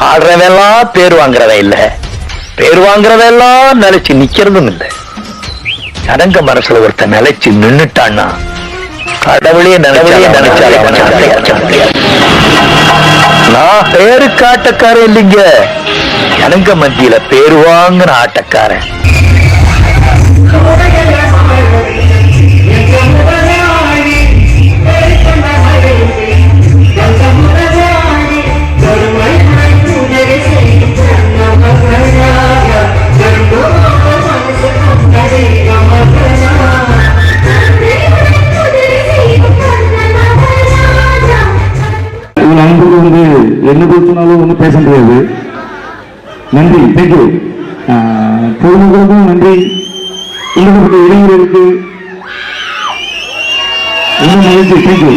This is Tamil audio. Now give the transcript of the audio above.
ஆடுறவெல்லாம் பேர் வாங்குறவன் இல்ல. பேர் வாங்குறவெல்லாம் நிலைச்சு நிக்கிறதும் இல்ல. ஜனங்க மனசுல ஒருத்தன் நிலைச்சு நின்னுட்டான்னா கடவுளே அசைக்க முடியாது. நான் பேரு காட்டக்காரன் இல்லைங்க. ஜனங்க மத்தியில பேர் வாங்குன ஆட்டக்காரன். என்ன பேசினாலும் ஒன்றும் பேச முடியாது. நன்றி தேங்க்யூ பொதுமக்களுக்கும் நன்றி. ஈடுபட்ட இளைஞர்களுக்கு இன்னும் மகிழ்ச்சி தேங்க்யூ